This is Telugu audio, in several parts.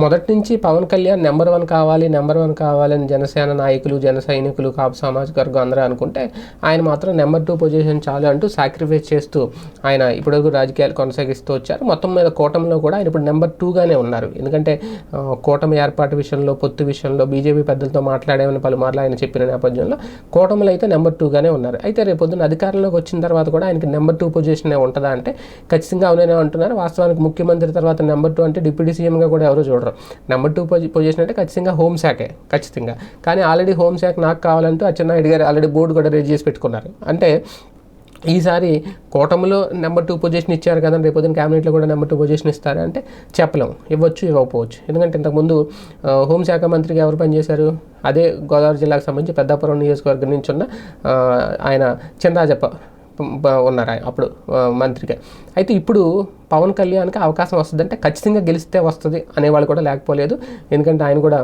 మొదటి నుంచి పవన్ కళ్యాణ్ నెంబర్ వన్ కావాలి నెంబర్ వన్ కావాలని జనసేన నాయకులు జన సైనికులు కాపు సామాజిక వర్గం అందరూ అనుకుంటే ఆయన మాత్రం నెంబర్ టూ పొజిషన్ చాలు అంటూ సాక్రిఫైస్ చేస్తూ ఆయన ఇప్పటివరకు రాజకీయాలు కొనసాగిస్తూ వచ్చారు. మొత్తం మీద కూటమిలో కూడా ఆయన ఇప్పుడు నెంబర్ టూగానే ఉన్నారు. ఎందుకంటే కూటమి ఏర్పాటు విషయంలో పొత్తు విషయంలో బీజేపీ పెద్దలతో మాట్లాడేమని పలుమార్లు ఆయన చెప్పిన నేపథ్యంలో కూటమిలో అయితే నెంబర్ టూగానే ఉన్నారు. అయితే రేపు పొద్దున్న అధికారంలోకి వచ్చిన తర్వాత కూడా ఆయనకి నెంబర్ టూ పొజిషనే ఉంటుందా అంటే ఖచ్చితంగా అవునే అంటున్నారు. వాస్తవానికి ముఖ్యమంత్రి తర్వాత నెంబర్ టూ అంటే డిప్యూటీ సీఎంగా కూడా ఎవరు చూడరు. నెంబర్ టూ పొజిషన్ అంటే ఖచ్చితంగా హోంశాఖే ఖచ్చితంగా. కానీ ఆల్రెడీ హోంశాఖ నాకు కావాలంటూ అచ్చెన్నాయుడు గారు ఆల్రెడీ బోర్డు కూడా రేజ్ చేసి పెట్టుకున్నారు. అంటే ఈసారి కూటమిలో నెంబర్ టూ పొజిషన్ ఇచ్చారు కదా రేపు పొద్దున క్యాబినెట్లో కూడా నెంబర్ టూ పొజిషన్ ఇస్తారు అంటే చెప్పలేం. ఇవ్వచ్చు ఇవ్వకపోవచ్చు. ఎందుకంటే ఇంతకుముందు హోంశాఖ మంత్రిగా ఎవరు పనిచేశారు? అదే గోదావరి జిల్లాకు సంబంధించి పెద్దాపురం నియోజకవర్గం నుంచి ఉన్న ఆయన చందాజప్ప ఉన్నారు అప్పుడు మంత్రిగా. అయితే ఇప్పుడు పవన్ కళ్యాణ్కి అవకాశం వస్తుందంటే ఖచ్చితంగా గెలిస్తే వస్తుంది అనేవాళ్ళు కూడా లేకపోలేదు. ఎందుకంటే ఆయన కూడా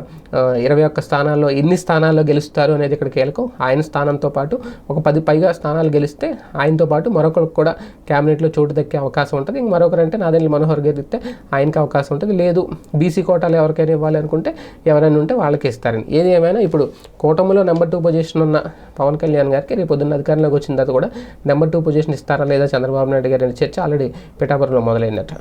ఇరవై ఒక్క స్థానాల్లో ఎన్ని స్థానాల్లో గెలుస్తారు అనేది ఇక్కడ కీలకం. ఆయన స్థానంతో పాటు ఒక పది పైగా స్థానాలు గెలిస్తే ఆయనతో పాటు మరొకరికి కూడా క్యాబినెట్లో చోటు దక్కే అవకాశం ఉంటుంది. ఇంక మరొకరంటే నాదెండ్ల మనోహర్ గెలిస్తే ఆయనకి అవకాశం ఉంటుంది. లేదు బీసీ కోటాలు ఎవరికైనా ఇవ్వాలనుకుంటే ఎవరైనా ఉంటే వాళ్ళకి ఇస్తారని. ఏది ఏమైనా ఇప్పుడు కూటమిలో నెంబర్ టూ పొజిషన్ ఉన్న పవన్ కళ్యాణ్ గారికి రేపు పొద్దున్న అధికారంలోకి వచ్చిన తర్వాత కూడా నెంబర్ టూ పొజిషన్ ఇస్తారా లేదా చంద్రబాబు నాయుడు గారి చర్చ ఆల్రెడీ పిఠాపురంలో మొదలైందట